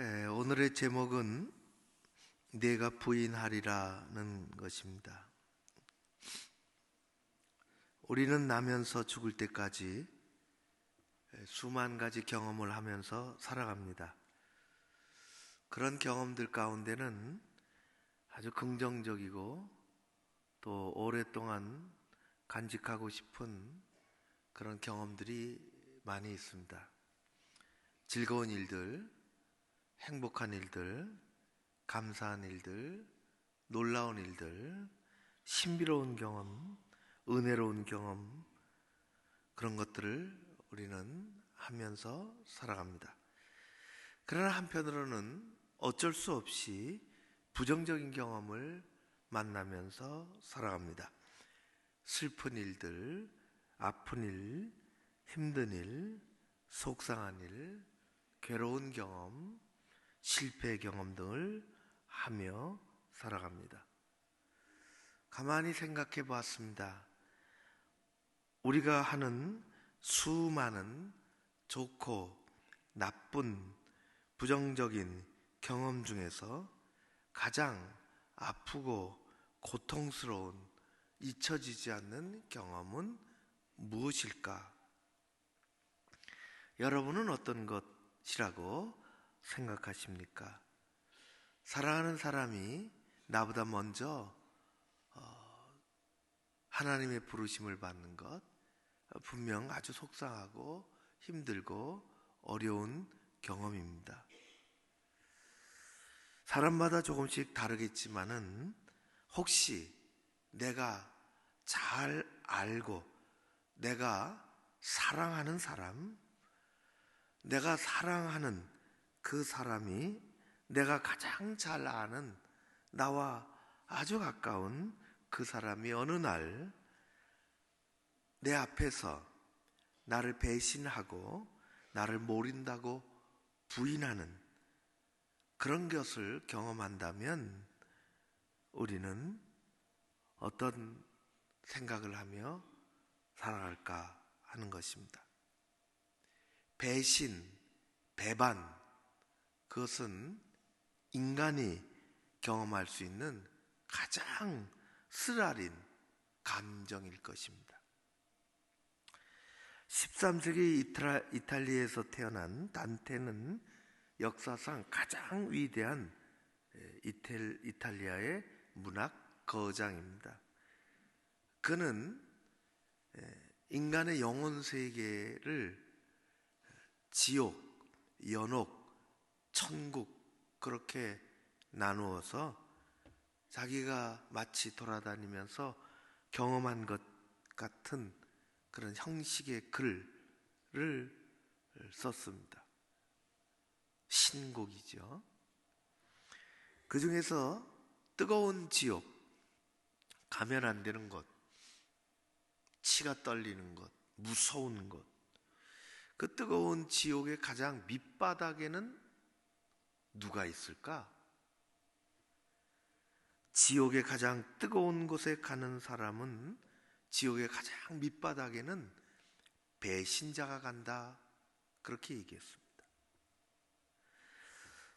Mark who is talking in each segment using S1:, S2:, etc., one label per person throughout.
S1: 에, 오늘의 제목은 내가 부인하리라는 것입니다. 우리는 나면서 죽을 때까지 수만 가지 경험을 하면서 살아갑니다. 그런 경험들 가운데는 아주 긍정적이고 또 오랫동안 간직하고 싶은 그런 경험들이 많이 있습니다. 즐거운 일들, 행복한 일들, 감사한 일들, 놀라운 일들, 신비로운 경험, 은혜로운 경험, 그런 것들을 우리는 하면서 살아갑니다. 그러나 한편으로는 어쩔 수 없이 부정적인 경험을 만나면서 살아갑니다. 슬픈 일들, 아픈 일, 힘든 일, 속상한 일, 괴로운 경험, 실패 경험 등을 하며 살아갑니다. 가만히 생각해 보았습니다. 우리가 하는 수많은 좋고 나쁜 부정적인 경험 중에서 가장 아프고 고통스러운 잊혀지지 않는 경험은 무엇일까? 여러분은 어떤 것이라고 생각하십니까? 사랑하는 사람이 나보다 먼저 어, 하나님의 부르심을 받는 것 분명 아주 속상하고 힘들고 어려운 경험입니다. 사람마다 조금씩 다르겠지만은 혹시 내가 잘 알고 내가 사랑하는 사람, 내가 사랑하는 그 사람이 내가 가장 잘 아는 나와 아주 가까운 그 사람이 어느 날 내 앞에서 나를 배신하고 나를 모른다고 부인하는 그런 것을 경험한다면 우리는 어떤 생각을 하며 살아갈까 하는 것입니다. 배신, 배반, 그것은 인간이 경험할 수 있는 가장 쓰라린 감정일 것입니다. 13세기 이탈리아에서 태어난 단테는 역사상 가장 위대한 이탈리아의 문학 거장입니다. 그는 인간의 영혼 세계를 지옥, 연옥, 천국 그렇게 나누어서 자기가 마치 돌아다니면서 경험한 것 같은 그런 형식의 글을 썼습니다. 신곡이죠. 그 중에서 뜨거운 지옥, 가면 안 되는 것, 치가 떨리는 것, 무서운 것, 그 뜨거운 지옥의 가장 밑바닥에는 누가 있을까? 지옥의 가장 뜨거운 곳에 가는 사람은 지옥의 가장 밑바닥에는 배신자가 간다. 그렇게 얘기했습니다.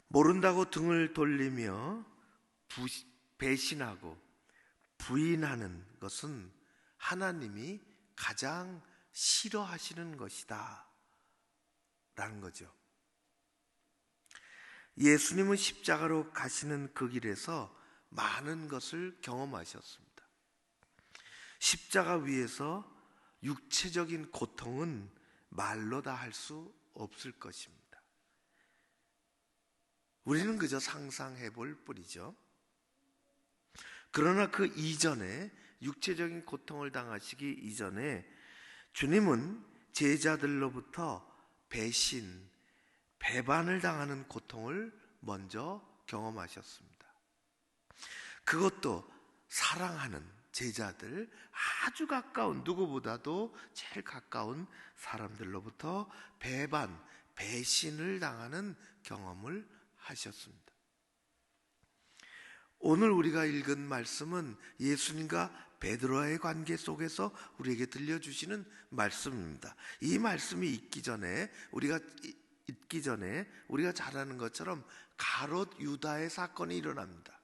S1: 모른다고 등을 돌리며 부, 배신하고 부인하는 것은 하나님이 가장 싫어하시는 것이다. 라는 거죠. 예수님은 십자가로 가시는 그 길에서 많은 것을 경험하셨습니다. 십자가 위에서 육체적인 고통은 말로 다 할 수 없을 것입니다. 우리는 그저 상상해 볼 뿐이죠. 그러나 그 이전에 육체적인 고통을 당하시기 이전에 주님은 제자들로부터 배신, 배반을 당하는 고통을 먼저 경험하셨습니다. 그것도 사랑하는 제자들, 아주 가까운, 누구보다도 제일 가까운 사람들로부터 배반, 배신을 당하는 경험을 하셨습니다. 오늘 우리가 읽은 말씀은 예수님과 베드로와의 관계 속에서 우리에게 들려주시는 말씀입니다. 이 말씀이 있기 전에 우리가 있기 전에 우리가 잘 아는 것처럼 가롯 유다의 사건이 일어납니다.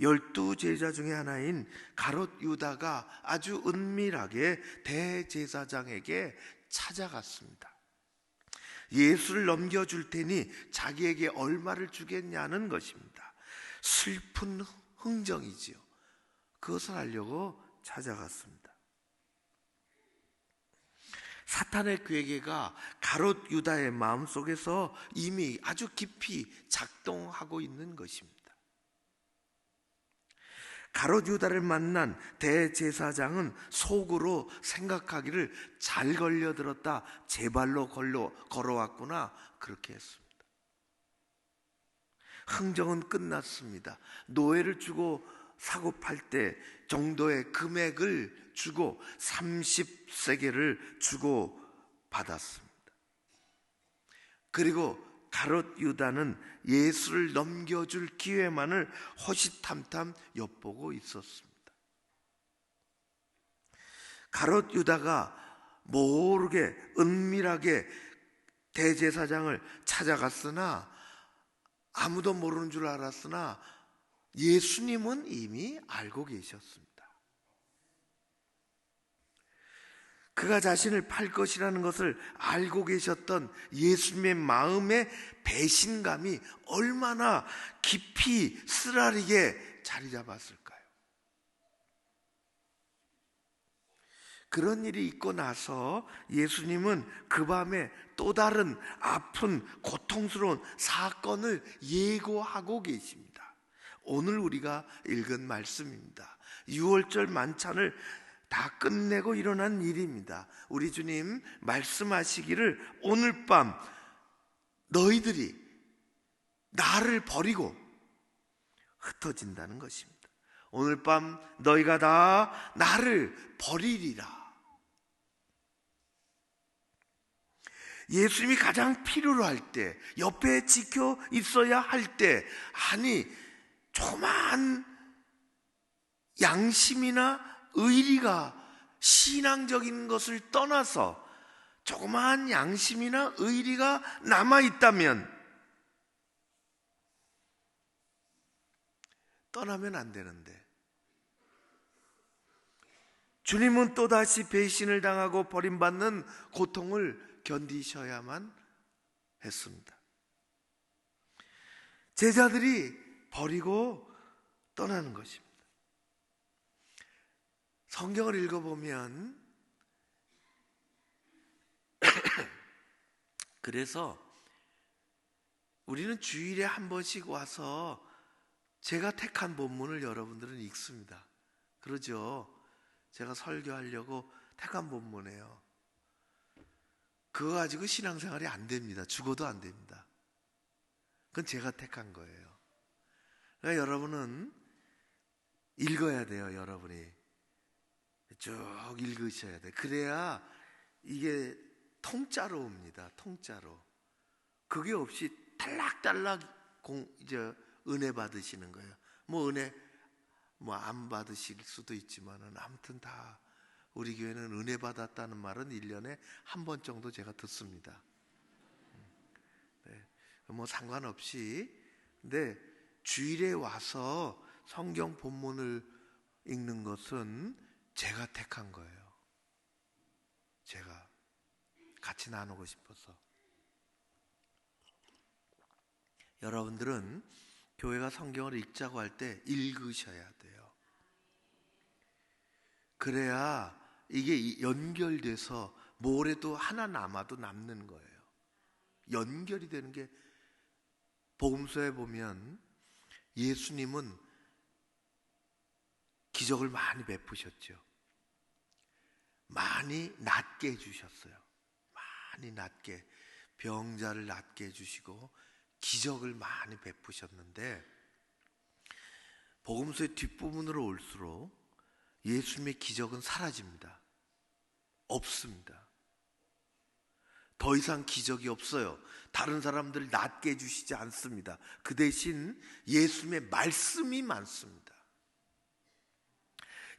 S1: 열두 제자 중에 하나인 가롯 유다가 아주 은밀하게 대제사장에게 찾아갔습니다. 예수를 넘겨줄 테니 자기에게 얼마를 주겠냐는 것입니다. 슬픈 흥정이지요. 그것을 알려고 찾아갔습니다. 사탄의 괴계가 가롯 유다의 마음속에서 이미 아주 깊이 작동하고 있는 것입니다. 가롯 유다를 만난 대제사장은 속으로 생각하기를 잘 걸려들었다. 제 발로 걸러, 걸어왔구나. 그렇게 했습니다. 흥정은 끝났습니다. 노예를 주고 사고 팔 때 정도의 금액을 주고 30세계를 주고 받았습니다. 그리고 가롯 유다는 예수를 넘겨줄 기회만을 호시탐탐 엿보고 있었습니다. 가롯 유다가 모르게 은밀하게 대제사장을 찾아갔으나 아무도 모르는 줄 알았으나 예수님은 이미 알고 계셨습니다. 그가 자신을 팔 것이라는 것을 알고 계셨던 예수님의 마음의 배신감이 얼마나 깊이 쓰라리게 자리 잡았을까요? 그런 일이 있고 나서 예수님은 그 밤에 또 다른 아픈 고통스러운 사건을 예고하고 계십니다. 오늘 우리가 읽은 말씀입니다. 6월절 만찬을 다 끝내고 일어난 일입니다. 우리 주님 말씀하시기를 오늘 밤 너희들이 나를 버리고 흩어진다는 것입니다. 오늘 밤 너희가 다 나를 버리리라. 예수님이 가장 필요로 할 때, 옆에 지켜 있어야 할 때, 아니, 조그만 양심이나 의리가 신앙적인 것을 떠나서 조그마한 양심이나 의리가 남아 있다면 떠나면 안 되는데 주님은 또다시 배신을 당하고 버림받는 고통을 견디셔야만 했습니다. 제자들이 버리고 떠나는 것입니다. 성경을 읽어보면 그래서 우리는 주일에 한 번씩 와서 제가 택한 본문을 여러분들은 읽습니다. 그러죠? 제가 설교하려고 택한 본문이에요. 그거 가지고 신앙생활이 안 됩니다. 죽어도 안 됩니다. 그건 제가 택한 거예요. 그러니까 여러분은 읽어야 돼요, 여러분이. 쭉 읽으셔야 돼. 그래야 이게 통짜로 옵니다. 통짜로. 그게 없이 딸락딸락 공, 이제 은혜 받으시는 거예요. 뭐 은혜 뭐 안 받으실 수도 있지만은 아무튼 다 우리 교회는 은혜 받았다는 말은 1년에 한 번 정도 제가 듣습니다. 네. 뭐 상관없이 근데 주일에 와서 성경 본문을 읽는 것은 제가 택한 거예요. 제가 같이 나누고 싶어서. 여러분들은 교회가 성경을 읽자고 할 때 읽으셔야 돼요. 그래야 이게 연결돼서 모레도 하나 남아도 남는 거예요. 연결이 되는 게 복음서에 보면 예수님은 기적을 많이 베푸셨죠. 많이 낫게 해주셨어요. 많이 낫게 병자를 낫게 해주시고 기적을 많이 베푸셨는데 복음서의 뒷부분으로 올수록 예수님의 기적은 사라집니다. 없습니다. 더 이상 기적이 없어요. 다른 사람들 낫게 해주시지 않습니다. 그 대신 예수님의 말씀이 많습니다.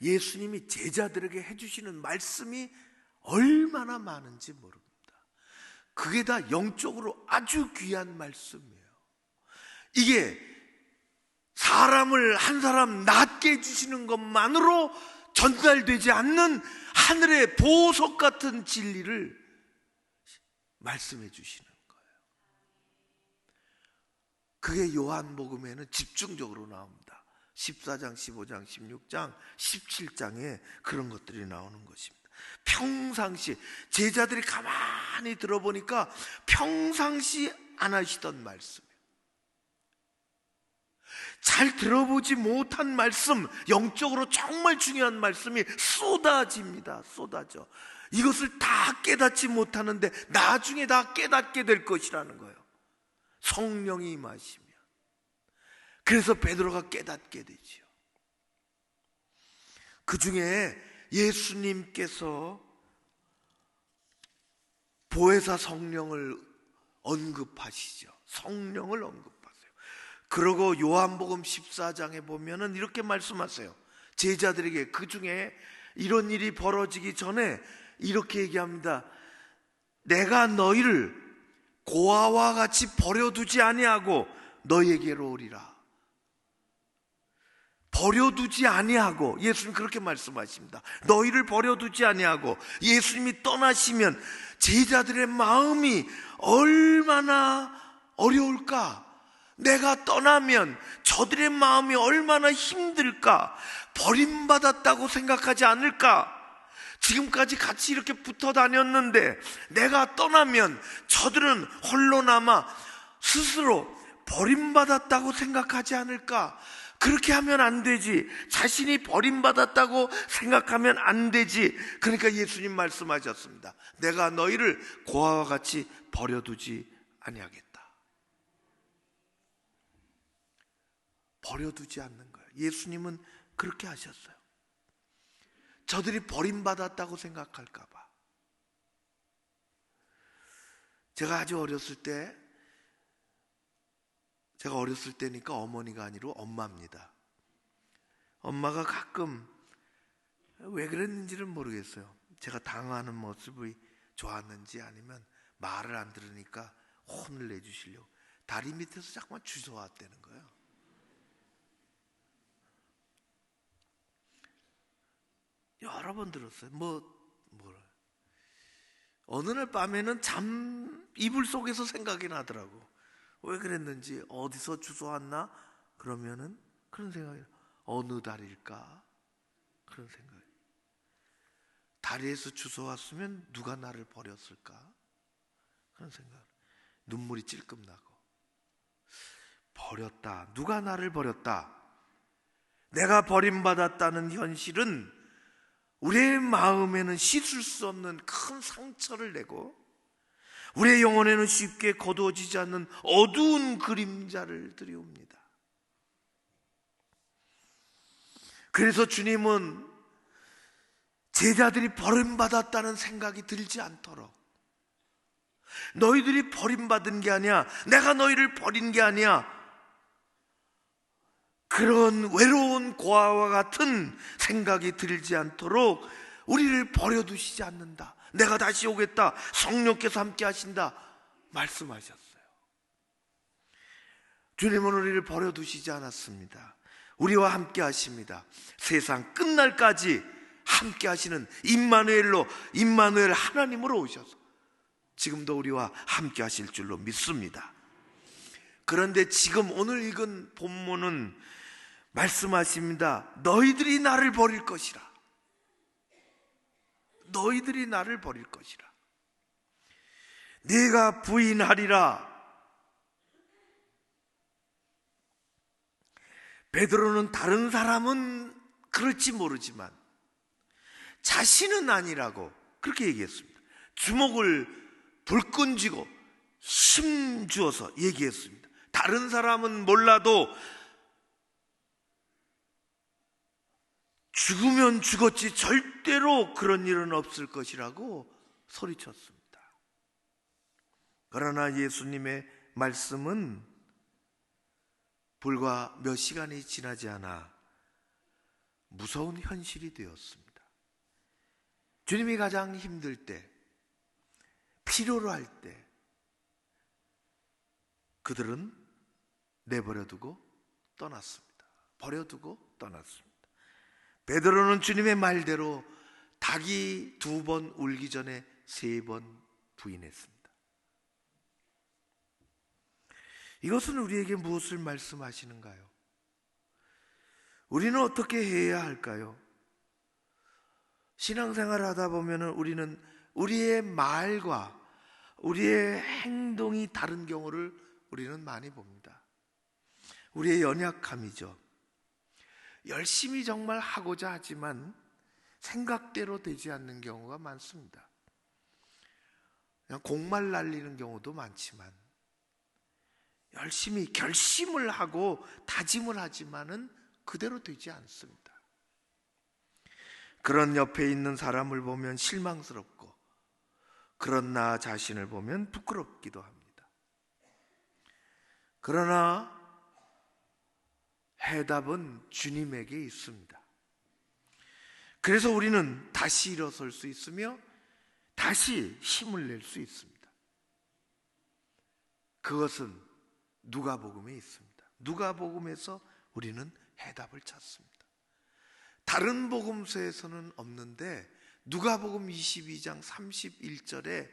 S1: 예수님이 제자들에게 해주시는 말씀이 얼마나 많은지 모릅니다. 그게 다 영적으로 아주 귀한 말씀이에요. 이게 사람을 한 사람 낫게 해주시는 것만으로 전달되지 않는 하늘의 보석 같은 진리를 말씀해 주시는 거예요. 그게 요한복음에는 집중적으로 나옵니다. 14장, 15장, 16장, 17장에 그런 것들이 나오는 것입니다. 평상시 제자들이 가만히 들어보니까 평상시 안 하시던 말씀이에요. 잘 들어보지 못한 말씀, 영적으로 정말 중요한 말씀이 쏟아집니다. 쏟아져. 이것을 다 깨닫지 못하는데 나중에 다 깨닫게 될 것이라는 거예요. 성령이 임하시면. 그래서 베드로가 깨닫게 되지요. 그 중에 예수님께서 보혜사 성령을 언급하시죠. 성령을 언급하세요. 그러고 요한복음 14장에 보면은 이렇게 말씀하세요. 제자들에게 그 중에 이런 일이 벌어지기 전에 이렇게 얘기합니다. 내가 너희를 고아와 같이 버려두지 아니하고 너희에게로 오리라. 버려두지 아니하고 예수님 그렇게 말씀하십니다. 너희를 버려두지 아니하고 예수님이 떠나시면 제자들의 마음이 얼마나 어려울까? 내가 떠나면 저들의 마음이 얼마나 힘들까? 버림받았다고 생각하지 않을까? 지금까지 같이 이렇게 붙어 다녔는데 내가 떠나면 저들은 홀로 남아 스스로 버림받았다고 생각하지 않을까? 그렇게 하면 안 되지. 자신이 버림받았다고 생각하면 안 되지. 그러니까 예수님 말씀하셨습니다. 내가 너희를 고아와 같이 버려두지 아니하겠다. 버려두지 않는 거예요. 예수님은 그렇게 하셨어요. 저들이 버림받았다고 생각할까봐. 제가 아주 어렸을 때, 제가 어렸을 때니까 어머니가 아니고 엄마입니다. 엄마가 가끔 왜 그랬는지는 모르겠어요. 제가 당하는 모습이 좋았는지 아니면 말을 안 들으니까 혼을 내주시려고 다리 밑에서 자꾸만 주워왔다는 거예요. 여러 번 들었어요. 뭐, 뭐. 어느 날 밤에는 잠, 이불 속에서 생각이 나더라고. 왜 그랬는지, 어디서 주워왔나? 그러면은 그런 생각이, 어느 달일까? 그런 생각이. 다리에서 주워왔으면 누가 나를 버렸을까? 그런 생각. 눈물이 찔끔 나고. 버렸다. 누가 나를 버렸다. 내가 버림받았다는 현실은 우리의 마음에는 씻을 수 없는 큰 상처를 내고 우리의 영혼에는 쉽게 거두어지지 않는 어두운 그림자를 들이옵니다. 그래서 주님은 제자들이 버림받았다는 생각이 들지 않도록 너희들이 버림받은 게 아니야. 내가 너희를 버린 게 아니야. 그런 외로운 고아와 같은 생각이 들지 않도록 우리를 버려두시지 않는다. 내가 다시 오겠다. 성령께서 함께 하신다. 말씀하셨어요. 주님은 우리를 버려두시지 않았습니다. 우리와 함께 하십니다. 세상 끝날까지 함께 하시는 임마누엘로 임마누엘 하나님으로 오셔서 지금도 우리와 함께 하실 줄로 믿습니다. 그런데 지금 오늘 읽은 본문은 말씀하십니다. 너희들이 나를 버릴 것이라. 너희들이 나를 버릴 것이라. 네가 부인하리라. 베드로는 다른 사람은 그럴지 모르지만 자신은 아니라고 그렇게 얘기했습니다. 주먹을 불끈 쥐고 힘 주어서 얘기했습니다. 다른 사람은 몰라도 죽으면 죽었지 절대로 그런 일은 없을 것이라고 소리쳤습니다. 그러나 예수님의 말씀은 불과 몇 시간이 지나지 않아 무서운 현실이 되었습니다. 주님이 가장 힘들 때, 필요로 할 때 그들은 내버려두고 떠났습니다. 버려두고 떠났습니다. 베드로는 주님의 말대로 닭이 두 번 울기 전에 세 번 부인했습니다. 이것은 우리에게 무엇을 말씀하시는가요? 우리는 어떻게 해야 할까요? 신앙생활을 하다 보면 우리는 우리의 말과 우리의 행동이 다른 경우를 우리는 많이 봅니다. 우리의 연약함이죠. 열심히 정말 하고자 하지만 생각대로 되지 않는 경우가 많습니다. 그냥 공말 날리는 경우도 많지만 열심히 결심을 하고 다짐을 하지만은 그대로 되지 않습니다. 그런 옆에 있는 사람을 보면 실망스럽고 그런 나 자신을 보면 부끄럽기도 합니다. 그러나 해답은 주님에게 있습니다. 그래서 우리는 다시 일어설 수 있으며 다시 힘을 낼 수 있습니다. 그것은 누가복음에 있습니다. 누가복음에서 우리는 해답을 찾습니다. 다른 복음서에서는 없는데 누가복음 22장 31절에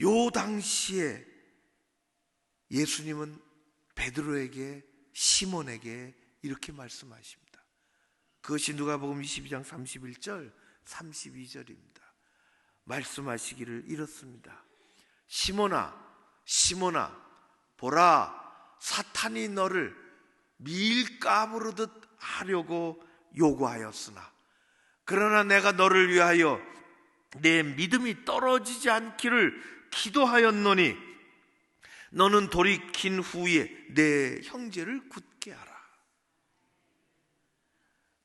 S1: 요 당시에 예수님은 베드로에게 시몬에게 이렇게 말씀하십니다. 그것이 누가복음 22장 31절 32절입니다. 말씀하시기를 이렇습니다. 시몬아 시몬아 보라 사탄이 너를 밀가부르듯 하려고 요구하였으나 그러나 내가 너를 위하여 내 믿음이 떨어지지 않기를 기도하였노니 너는 돌이킨 후에 내 형제를 굳게 하라.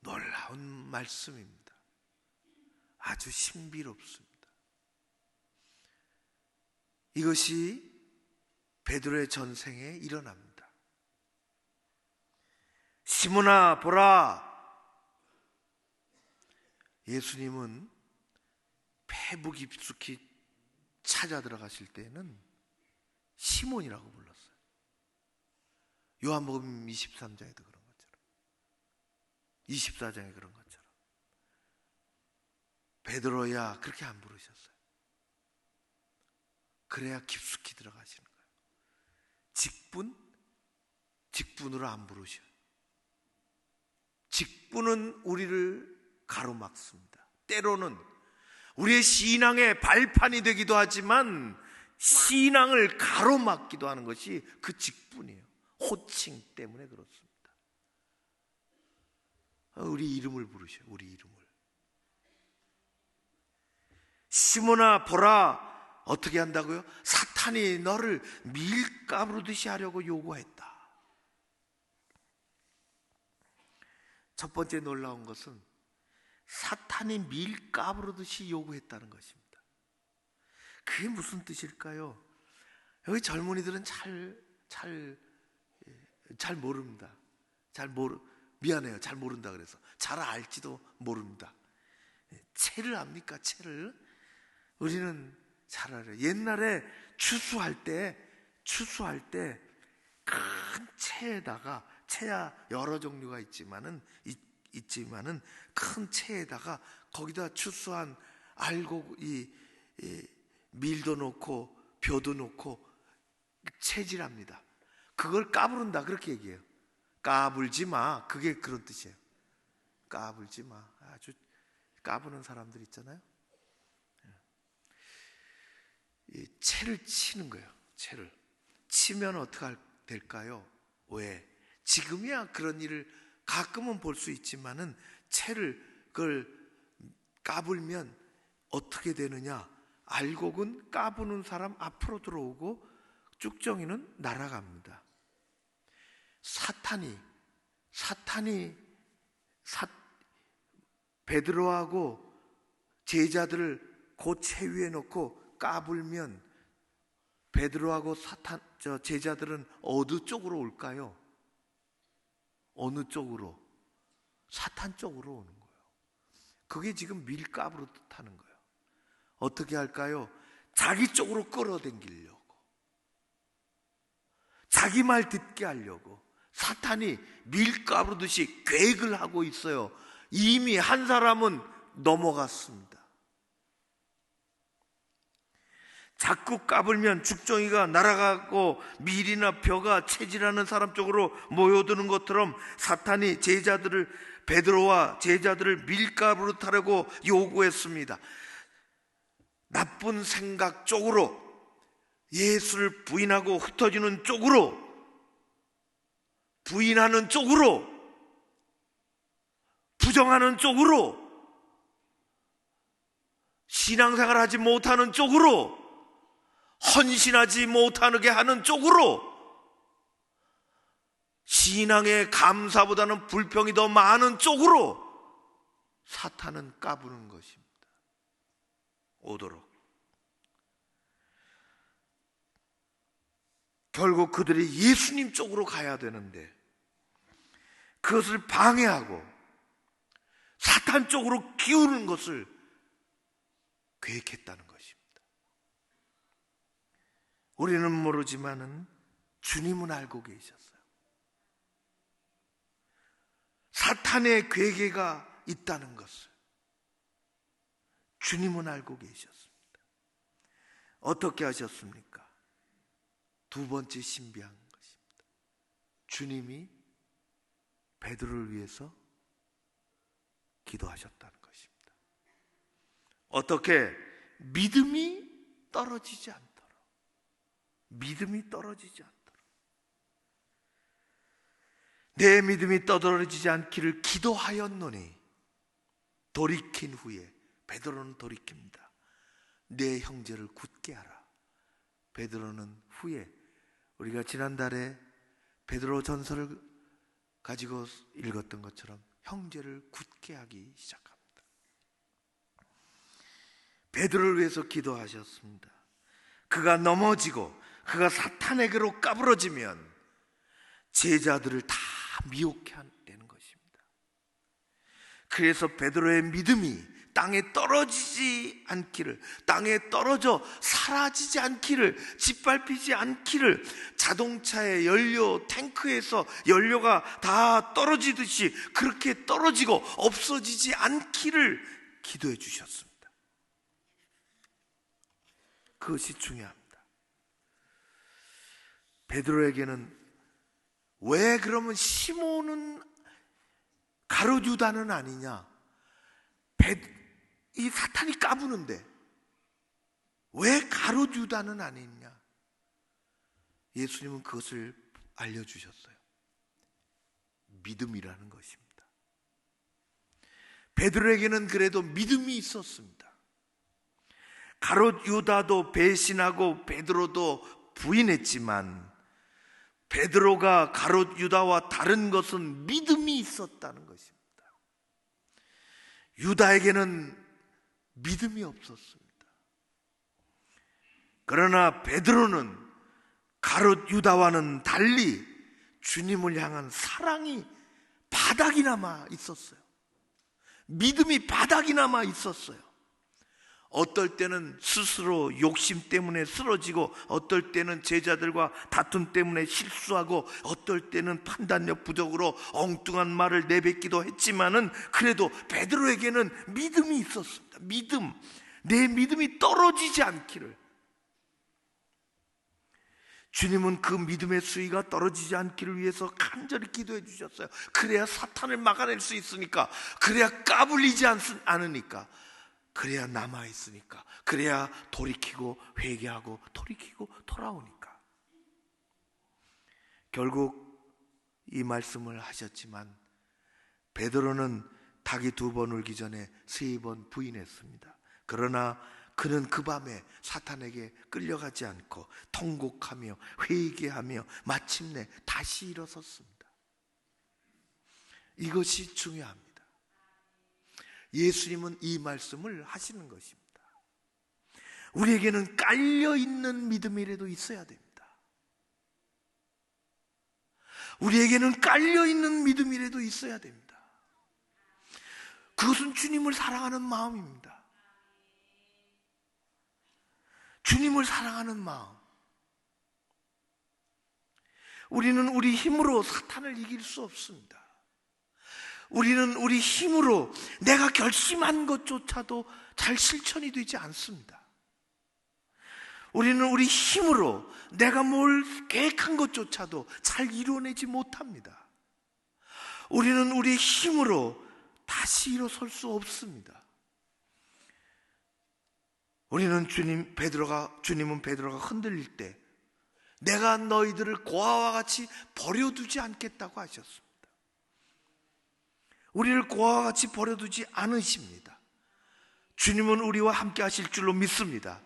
S1: 놀라운 말씀입니다. 아주 신비롭습니다. 이것이 베드로의 전생에 일어납니다. 시몬아 보라 예수님은 폐부 깊숙이 찾아 들어가실 때는 시몬이라고 불렀어요. 요한복음 23장에도 그런 것처럼 24장에 그런 것처럼 베드로야 그렇게 안 부르셨어요. 그래야 깊숙이 들어가시는 거예요. 직분 직분으로 안 부르셔요. 직분은 우리를 가로막습니다. 때로는 우리의 신앙의 발판이 되기도 하지만 신앙을 가로막기도 하는 것이 그 직분이에요. 호칭 때문에 그렇습니다. 우리 이름을 부르셔요. 우리 이름을. 시몬아 보라 어떻게 한다고요? 사탄이 너를 밀가부르듯이 하려고 요구했다. 첫 번째 놀라운 것은 사탄이 밀가부르듯이 요구했다는 것입니다. 그게 무슨 뜻일까요? 여기 젊은이들은 잘, 잘, 잘 모릅니다. 잘 모르, 미안해요. 잘 모른다 그래서. 잘 알지도 모릅니다. 채를 압니까? 채를? 우리는 잘 알아요. 옛날에 추수할 때, 추수할 때, 큰 채에다가, 채야 여러 종류가 있지만은, 있, 있지만은, 큰 채에다가 거기다 추수한 알고, 이, 이 밀도 놓고, 벼도 놓고, 채질합니다. 그걸 까부른다. 그렇게 얘기해요. 까불지 마. 그게 그런 뜻이에요. 까불지 마. 아주 까부는 사람들 있잖아요. 이 채를 치는 거예요. 채를 치면 어떻게 될까요? 왜? 지금이야 그런 일을 가끔은 볼 수 있지만은 채를 그걸 까불면 어떻게 되느냐? 알곡은 까부는 사람 앞으로 들어오고 쭉정이는 날아갑니다. 사탄이 사탄이 사, 베드로하고 제자들을 고채 위에 놓고 까불면 베드로하고 사탄 저 제자들은 어느 쪽으로 올까요? 어느 쪽으로? 사탄 쪽으로 오는 거예요. 그게 지금 밀가부로 뜻하는 거예요. 어떻게 할까요? 자기 쪽으로 끌어당기려고 자기 말 듣게 하려고 사탄이 밀가루듯이 계획을 하고 있어요. 이미 한 사람은 넘어갔습니다. 자꾸 까불면 죽정이가 날아가고 밀이나 벼가 체질하는 사람 쪽으로 모여드는 것처럼 사탄이 제자들을 베드로와 제자들을 밀가루로 타려고 요구했습니다. 나쁜 생각 쪽으로 예수를 부인하고 흩어지는 쪽으로 부인하는 쪽으로 부정하는 쪽으로 신앙생활 하지 못하는 쪽으로 헌신하지 못하게 하는 쪽으로 신앙의 감사보다는 불평이 더 많은 쪽으로 사탄은 까부는 것입니다. 오도록. 결국 그들이 예수님 쪽으로 가야 되는데 그것을 방해하고 사탄 쪽으로 기우는 것을 계획했다는 것입니다. 우리는 모르지만은 주님은 알고 계셨어요. 사탄의 괴계가 있다는 것을 주님은 알고 계셨습니다. 어떻게 하셨습니까? 두 번째 신비한 것입니다. 주님이 베드로를 위해서 기도하셨다는 것입니다. 어떻게 믿음이 떨어지지 않도록 믿음이 떨어지지 않도록 내 믿음이 떨어지지 않기를 기도하였노니 돌이킨 후에 베드로는 돌이킵니다. 내 형제를 굳게 하라. 베드로는 후에 우리가 지난달에 베드로 전설을 가지고 읽었던 것처럼 형제를 굳게 하기 시작합니다. 베드로를 위해서 기도하셨습니다. 그가 넘어지고 그가 사탄에게로 까부러지면 제자들을 다 미혹해 되는 것입니다. 그래서 베드로의 믿음이 땅에 떨어지지 않기를, 땅에 떨어져 사라지지 않기를, 짓밟히지 않기를, 자동차의 연료 탱크에서 연료가 다 떨어지듯이 그렇게 떨어지고 없어지지 않기를 기도해 주셨습니다. 그것이 중요합니다. 베드로에게는 왜 그러면 시몬은 가로주다는 아니냐? 이 사탄이 까부는데 왜 가로주다는 아니냐? 예수님은 그것을 알려주셨어요. 믿음이라는 것입니다. 베드로에게는 그래도 믿음이 있었습니다. 가롯 유다도 배신하고 베드로도 부인했지만 베드로가 가롯 유다와 다른 것은 믿음이 있었다는 것입니다. 유다에게는 믿음이 없었습니다. 그러나 베드로는 가롯 유다와는 달리 주님을 향한 사랑이 바닥이나마 있었어요. 믿음이 바닥이나마 있었어요. 어떨 때는 스스로 욕심 때문에 쓰러지고 어떨 때는 제자들과 다툼 때문에 실수하고 어떨 때는 판단력 부족으로 엉뚱한 말을 내뱉기도 했지만은 그래도 베드로에게는 믿음이 있었습니다. 믿음. 내 믿음이 떨어지지 않기를. 주님은 그 믿음의 수위가 떨어지지 않기를 위해서 간절히 기도해 주셨어요. 그래야 사탄을 막아낼 수 있으니까. 그래야 까불리지 않으니까. 그래야 남아 있으니까. 그래야 돌이키고 회개하고 돌이키고 돌아오니까. 결국 이 말씀을 하셨지만 베드로는 닭이 두 번 울기 전에 세 번 부인했습니다. 그러나 그는 그 밤에 사탄에게 끌려가지 않고 통곡하며 회개하며 마침내 다시 일어섰습니다. 이것이 중요합니다. 예수님은 이 말씀을 하시는 것입니다. 우리에게는 깔려 있는 믿음이라도 있어야 됩니다. 우리에게는 깔려 있는 믿음이라도 있어야 됩니다. 그것은 주님을 사랑하는 마음입니다. 주님을 사랑하는 마음. 우리는 우리 힘으로 사탄을 이길 수 없습니다. 우리는 우리 힘으로 내가 결심한 것조차도 잘 실천이 되지 않습니다. 우리는 우리 힘으로 내가 뭘 계획한 것조차도 잘 이루어내지 못합니다. 우리는 우리 힘으로 다시 일어설 수 없습니다. 우리는 주님 베드로가 주님은 베드로가 흔들릴 때 내가 너희들을 고아와 같이 버려두지 않겠다고 하셨습니다. 우리를 고아와 같이 버려두지 않으십니다. 주님은 우리와 함께 하실 줄로 믿습니다.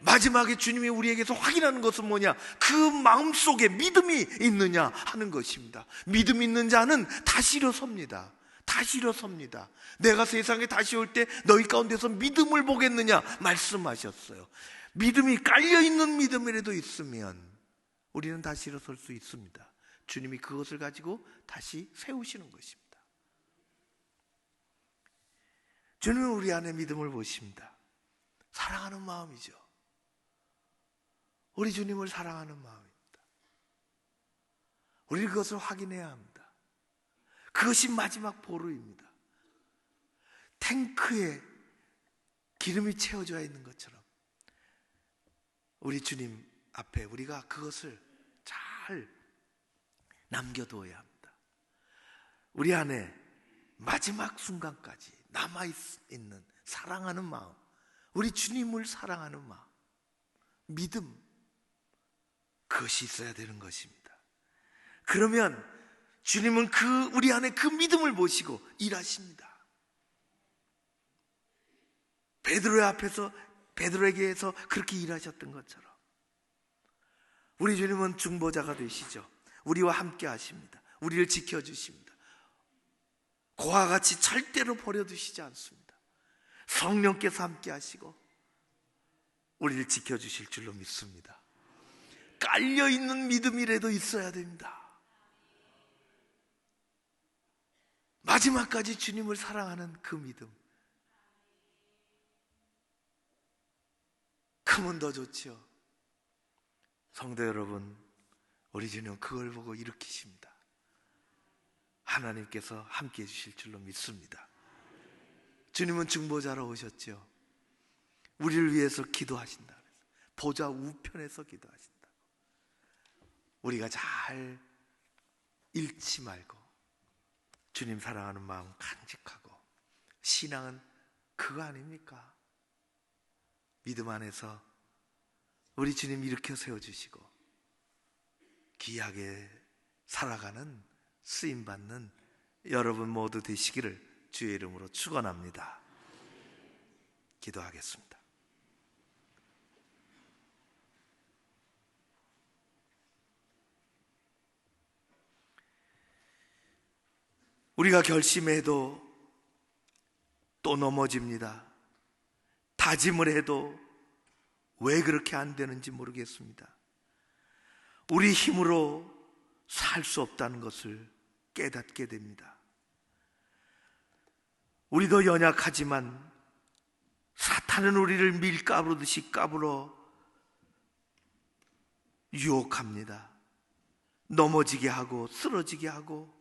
S1: 마지막에 주님이 우리에게서 확인하는 것은 뭐냐? 그 마음 속에 믿음이 있느냐 하는 것입니다. 믿음 있는 자는 다시 일어섭니다. 다시 일어섭니다. 내가 세상에 다시 올 때 너희 가운데서 믿음을 보겠느냐 말씀하셨어요. 믿음이 깔려 있는 믿음이라도 있으면 우리는 다시 일어설 수 있습니다. 주님이 그것을 가지고 다시 세우시는 것입니다. 주님은 우리 안에 믿음을 보십니다. 사랑하는 마음이죠. 우리 주님을 사랑하는 마음입니다. 우리 그것을 확인해야 합니다. 그것이 마지막 보루입니다. 탱크에 기름이 채워져 있는 것처럼 우리 주님 앞에 우리가 그것을 잘 남겨두어야 합니다. 우리 안에 마지막 순간까지 남아 있는 사랑하는 마음, 우리 주님을 사랑하는 마음, 믿음, 그것이 있어야 되는 것입니다. 그러면 주님은 그 우리 안에 그 믿음을 보시고 일하십니다. 베드로의 앞에서 베드로에게서 그렇게 일하셨던 것처럼 우리 주님은 중보자가 되시죠. 우리와 함께 하십니다. 우리를 지켜 주십니다. 고와 같이 절대로 버려두시지 않습니다. 성령께서 함께 하시고 우리를 지켜 주실 줄로 믿습니다. 깔려 있는 믿음이라도 있어야 됩니다. 마지막까지 주님을 사랑하는 그 믿음. 크면 더 좋지요. 성도 여러분, 우리 주님 그걸 보고 일으키십니다. 하나님께서 함께 해주실 줄로 믿습니다. 주님은 중보자로 오셨죠. 우리를 위해서 기도하신다. 보좌 우편에서 기도하신다. 우리가 잘 잃지 말고 주님 사랑하는 마음 간직하고 신앙은 그거 아닙니까? 믿음 안에서 우리 주님 일으켜 세워주시고 귀하게 살아가는 쓰임 받는 여러분 모두 되시기를 주의 이름으로 축원합니다. 기도하겠습니다. 우리가 결심해도 또 넘어집니다. 다짐을 해도 왜 그렇게 안 되는지 모르겠습니다. 우리 힘으로 살 수 없다는 것을 깨닫게 됩니다. 우리도 연약하지만 사탄은 우리를 밀가부르듯이 까불어 유혹합니다. 넘어지게 하고 쓰러지게 하고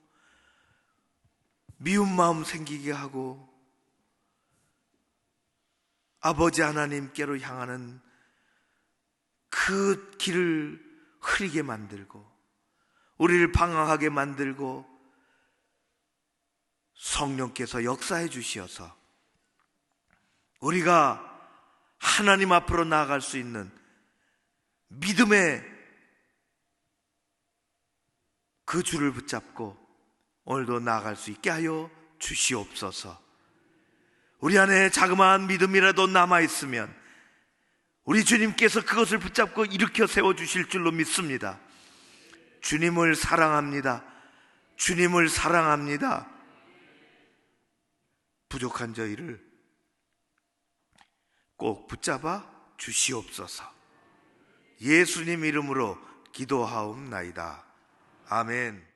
S1: 미운 마음 생기게 하고 아버지 하나님께로 향하는 그 길을 흐리게 만들고 우리를 방황하게 만들고 성령께서 역사해 주시어서 우리가 하나님 앞으로 나아갈 수 있는 믿음의 그 줄을 붙잡고 오늘도 나아갈 수 있게 하여 주시옵소서. 우리 안에 자그마한 믿음이라도 남아있으면 우리 주님께서 그것을 붙잡고 일으켜 세워 주실 줄로 믿습니다. 주님을 사랑합니다. 주님을 사랑합니다. 부족한 저희를 꼭 붙잡아 주시옵소서. 예수님 이름으로 기도하옵나이다. 아멘.